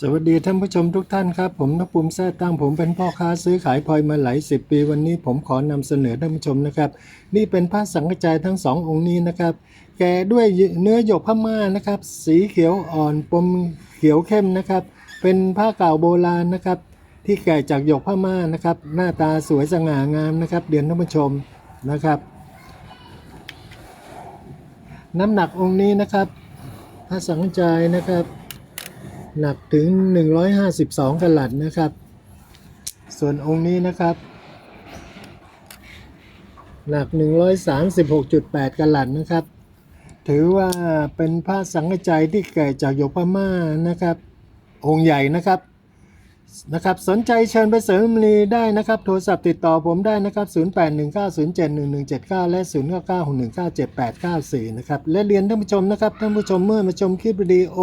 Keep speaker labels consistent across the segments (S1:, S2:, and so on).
S1: สวัสดีท่านผู้ชมทุกท่านครับ ผมนภูมิแท้ตั้งผมเป็นพ่อค้าซื้อขายพลอยมาหลายสิบปี วันนี้ผมขอนำเสนอท่านผู้ชมนะครับ นี่เป็นพระสังฆจายทั้งสององค์นี้นะครับ แกะด้วยเนื้อหยกพม่านะครับ สีเขียวอ่อนปมเขียวเข้มนะครับ เป็นผ้าเก่าโบราณนะครับ ที่แกะจากหยกพม่านะครับ หน้าตาสวยสง่างามนะครับ เดียนท่านผู้ชมนะครับ น้ำหนักองค์นี้นะครับ พระสังฆจายนะครับ หนักถึง 152กะลัดนะครับ ส่วนองค์นี้นะครับ หนัก 136.8กะลัดนะครับ ถือว่าเป็นพระสังฆใจยที่เกิดจากหยกพม่านะครับ องค์ใหญ่นะครับ นะครับสนใจเชิญไปเสริมมีได้นะครับ โทรศัพท์ติดต่อผมได้นะครับ 0819071179 และ 0991978894 นะครับ และเรียนท่านผู้ชมนะครับ ท่านผู้ชมเมื่อมาชมคลิปวิดีโอ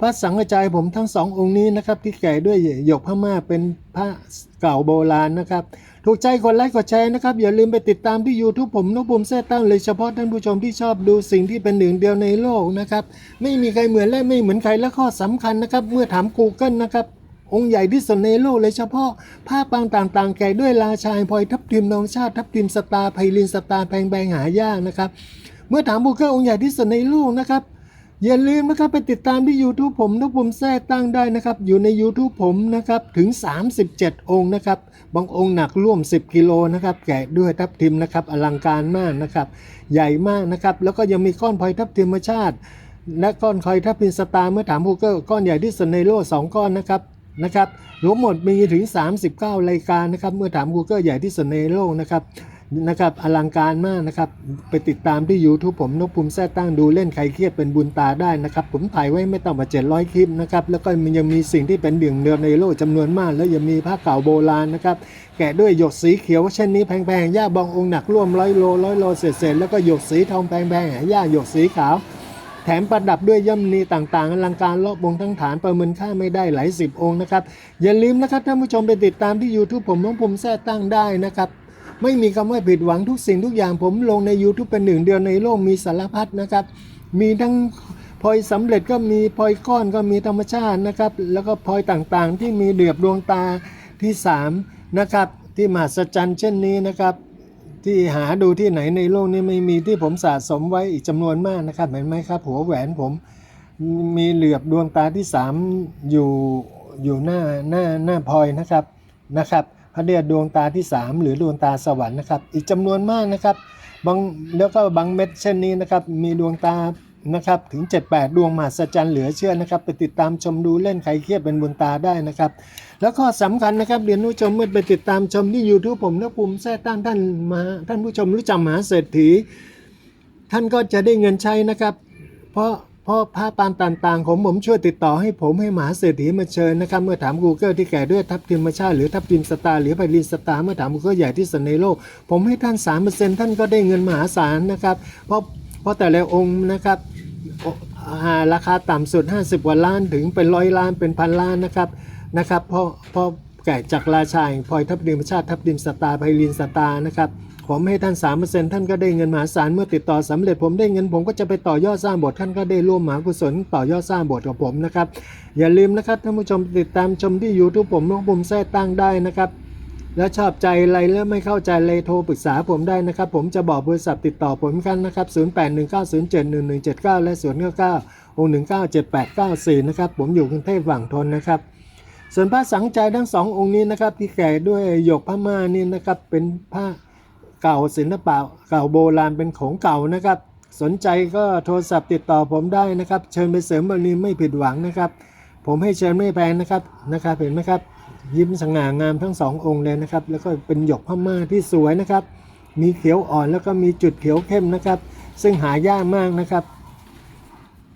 S1: พระสังฆจายผมทั้งสององค์นี้นะครับ ที่แก่ด้วยหยกพม่าเป็นพระเก่าโบราณนะครับ ถูกใจกดไลค์กดแชร์นะครับ อย่าลืมไปติดตามที่ YouTube ผมนกบุมแซ่ตั้งเลยเฉพาะท่านผู้ชมที่ชอบดูสิ่งที่เป็นหนึ่งเดียวในโลกนะครับไม่มีใครเหมือนและไม่เหมือนใครและข้อสำคัญนะครับ เมื่อถาม Google นะครับ องค์ใหญ่ที่สุดในโลกเลยเฉพาะ ผ้าปางต่างๆ แก่ด้วยราชายพลอยทับทิมนองชาติทับทิมสตาร์ไพลินสตาร์แพงแบงหายากนะครับ เมื่อถามบุคคลองค์ใหญ่ที่สุดในโลกนะครับอย่าลืมนะครับไปติดตามที่ YouTube ผมนกบุมแท้ตั้งได้นะครับ อยู่ใน YouTube ผมนะครับถึง 37 องค์นะครับ บางองค์หนักร่วม 10 กิโลนะครับ แกะด้วยทับทิมนะครับ อลังการมากนะครับ ใหญ่มากนะครับ แล้วก็ยังมีก้อนพลอยทับทิมชาติ และก้อนคอยทับทิมสตาร์เมื่อถาม Google ก้อนใหญ่ที่สุดในโลก2ก้อนนะครับ นะครับรวมหมดมีถึง 39 รายการนะครับ เมื่อถาม Google ใหญ่ที่สุดในโลกนะครับนะครับอลังการมากนะครับ ไปติดตามที่ YouTube ผมนกภูมิแท้ตั้งดูเล่นใครเครียดเป็นบุญตาได้นะครับ ผมถ่ายไว้ไม่ต่ำกว่า 700 คลิปนะครับ แล้วก็มันยังมีสิ่งที่เป็นเดื่องเดียในโลกจำนวนมาก แล้วยังมีผ้าเก่าโบราณนะครับ แกะด้วยหยกสีเขียวเช่นนี้แพงๆย่าบององค์หนักร่วมร้อยโลร้อยโลเศษๆแล้วก็หยกสีทองแพงๆหายาหยกสีขาว แถมประดับด้วยย่ำนีต่างๆอลังการรอบวงทั้งฐานประเมินค่าไม่ได้หลายสิบองค์นะครับ อย่าลืมนะครับท่านผู้ชมไปติดตามที่ YouTube ผมน้องภูมิแท้ตั้งได้นะครับไม่มีคำว่าผิดหวังทุกสิ่งทุกอย่างผมลงใน YouTube เป็นหนึ่งเดียวในโลกมีสารพัดนะครับ มีทั้งพลอยสำเร็จก็มีพลอยก้อนก็มีธรรมชาตินะครับ แล้วก็พลอยต่างๆ ที่มีเดือบดวงตาที่ 3 นะครับ ที่มหัศจรรย์เช่นนี้นะครับ ที่หาดูที่ไหนในโลกนี้ไม่มีที่ผมสะสมไว้อีกจำนวนมากนะครับ เห็นไหมครับ หัวแหวนผมมีเหลือบดวงตาที่สามอยู่อยู่หน้าหน้าหน้าพลอยนะครับนะครับพระเดียดวงตาที่สามหรือดวงตาสวรรค์นะครับ อีกจำนวนมากนะครับบางแล้วก็บางเม็ดเช่นนี้นะครับ มีดวงตา นะครับถึง 7-8 ดวงมหัศจรรย์เหลือเชื่อนะครับไปติดตามชมดูเล่นใครเครียดเป็นบุญตาได้นะครับ แล้วก็สำคัญนะครับเรียนผู้ชมเมื่อไปติดตามชมที่ YouTube ผมและภูมิแท้ตั้งท่านมาท่านผู้ชมรู้จักมหาเศรษฐี ท่านก็จะได้เงินใช้นะครับ เพราะเพราะผ้าปานต่างๆของผมช่วยติดต่อให้ผมให้มหาเศรษฐีมาเชิญนะครับเมื่อถาม Google ที่แก่ด้วยทับทิมชาติหรือทับทิมสตาร์หรือไพลินสตาร์เมื่อถาม Google ใหญ่ที่สุดในโลก ผมให้ท่าน 3%ท่านก็ได้เงินมหาศาลนะครับเพราะ เพราะแต่ละองค์นะครับราคาต่ำสุด 50กว่าล้านถึงเป็นร้อยล้านเป็นพันล้านนะครับนะครับเพราะเพราะแก่จากราชาแห่งพลอยทับดิมชาติทับดิมสตาไพลินสตานะครับผมให้ท่าน3%ท่านก็ได้เงินมหาศาลเมื่อติดต่อสำเร็จผมได้เงินผมก็จะไปต่อยอดสร้างบสถ์ท่านก็ได้ร่วมมหากุศลต่อยอดสร้างบสถ์กับผมนะครับอย่าลืมนะครับท่านผู้ชมติดตามชมที่ YouTube ผมนกบุมแท้ตั้งได้นะครับ แล้วชอบใจอะไรแล้วไม่เข้าใจเลยโทรปรึกษาผมได้นะครับ ผมจะบอกบริษัทติดต่อผมกันนะครับ 0819071179 และ099 6197894 นะครับ ผมอยู่กรุงเทพฝั่งทนนะครับ ส่วนพระสังใจทั้งสององค์นี้นะครับที่แก่ด้วยหยกพม่านี่นะครับเป็นผ้าเก่าศิลปะเก่าโบราณเป็นของเก่านะครับ สนใจก็โทรศัพท์ติดต่อผมได้นะครับ เชิญไปเสริมบารมีไม่ผิดหวังนะครับ ผมให้เชิญไม่แพงนะครับนะครับเห็นไหมครับ ยิ้มสง่างามทั้งสององค์เลยนะครับ แล้วก็เป็นหยกพม่าที่สวยนะครับ มีเขียวอ่อนแล้วก็มีจุดเขียวเข้มนะครับ ซึ่งหายากมากนะครับ